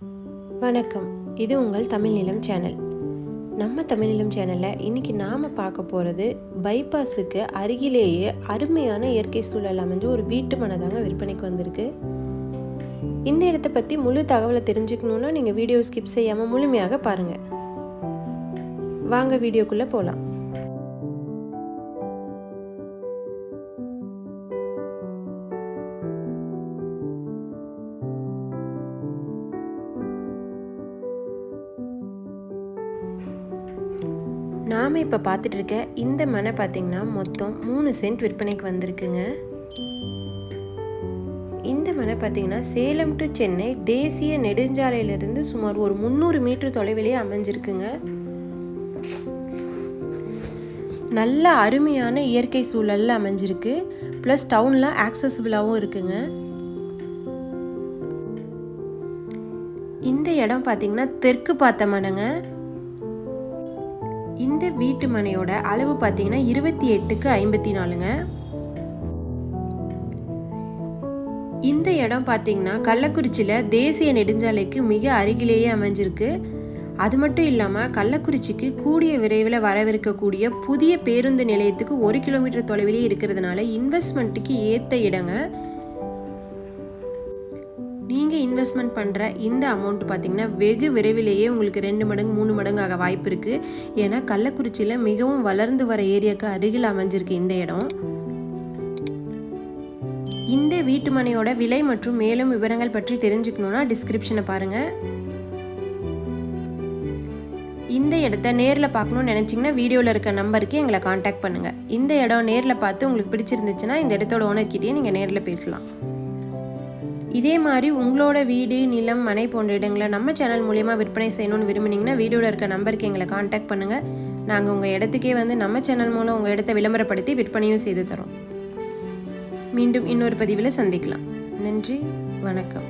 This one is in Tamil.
வணக்கம். இது உங்கள் தமிழ் நிலம் சேனல். நம்ம தமிழ் நிலம் சேனலில் இன்னைக்கு நாம் பார்க்க போகிறது பைபாஸுக்கு அருகிலேயே அருமையான இயற்கை சூழல் அமைஞ்ச ஒரு வீட்டு மனதாங்க விற்பனைக்கு வந்திருக்கு. இந்த இடத்த பற்றி முழு தகவலை தெரிஞ்சுக்கணுன்னா நீங்கள் வீடியோ ஸ்கிப் செய்யாமல் முழுமையாக பாருங்கள் வாங்க வீடியோக்குள்ளே போகலாம் நாம் இப்போ பார்த்துட்டு இருக்க இந்த மனை பார்த்தீங்கன்னா மொத்தம் மூணு சென்ட் விற்பனைக்கு வந்திருக்குங்க. இந்த மனை பார்த்தீங்கன்னா சேலம் டு சென்னை தேசிய நெடுஞ்சாலையிலிருந்து சுமார் ஒரு முந்நூறு மீட்டர் தொலைவிலேயே அமைஞ்சிருக்குங்க. நல்ல அருமையான இயற்கை சூழலில் அமைஞ்சிருக்கு. ப்ளஸ் டவுனில் ஆக்சசிபிளாகவும் இருக்குங்க. இந்த இடம் பார்த்தீங்கன்னா தெற்கு பார்த்த மனைங்க. இந்த வீட்டு மனையோட அளவு பார்த்தீங்கன்னா இருபத்தி எட்டுக்கு ஐம்பத்தி நாலுங்க. இந்த இடம் பார்த்தீங்கன்னா கள்ளக்குறிச்சியில் தேசிய நெடுஞ்சாலைக்கு மிக அருகிலேயே அமைஞ்சிருக்கு. அது மட்டும் இல்லாமல் கள்ளக்குறிச்சிக்கு கூடிய விரைவில் வரவிருக்கக்கூடிய புதிய பேருந்து நிலையத்துக்கு ஒரு கிலோமீட்டர் தொலைவிலே இருக்கிறதுனால இன்வெஸ்ட்மெண்ட்டுக்கு ஏற்ற இடங்க. நீங்கள் இன்வெஸ்ட்மெண்ட் பண்ணுற இந்த அமௌண்ட் பார்த்தீங்கன்னா வெகு விரைவிலேயே உங்களுக்கு ரெண்டு மடங்கு மூணு மடங்கு ஆக வாய்ப்பு இருக்குது ஏன்னா கள்ளக்குறிச்சியில் மிகவும் வளர்ந்து வர ஏரியாவுக்கு அருகில் அமைஞ்சிருக்கு இந்த இடம். இந்த வீட்டுமனையோட விலை மற்றும் மேலும் விவரங்கள் பற்றி தெரிஞ்சுக்கணுன்னா டிஸ்கிரிப்ஷனை பாருங்கள் இந்த இடத்த நேரில் பார்க்கணும்னு நினச்சிங்கன்னா வீடியோவில் இருக்க நம்பருக்கு எங்களை காண்டாக்ட் பண்ணுங்கள் இந்த இடம் நேரில் பார்த்து உங்களுக்கு பிடிச்சிருந்துச்சுன்னா இந்த இடத்தோட ஓனர்கிட்டயே நீங்கள் நேரில் பேசலாம். இதே மாதிரி உங்களோட வீடு நிலம் மனை போன்ற இடங்களை நம்ம சேனல் மூலயமா விற்பனை செய்யணும்னு விரும்புனீங்கன்னா வீடியோவில் இருக்க நம்பருக்கு எங்களை காண்டாக்ட் பண்ணுங்கள் நாங்கள் உங்கள் இடத்துக்கே வந்து நம்ம சேனல் மூலம் உங்கள் இடத்த விளம்பரப்படுத்தி விற்பனையும் செய்து தரோம். மீண்டும் இன்னொரு பதிவில் சந்திக்கலாம். நன்றி வணக்கம்.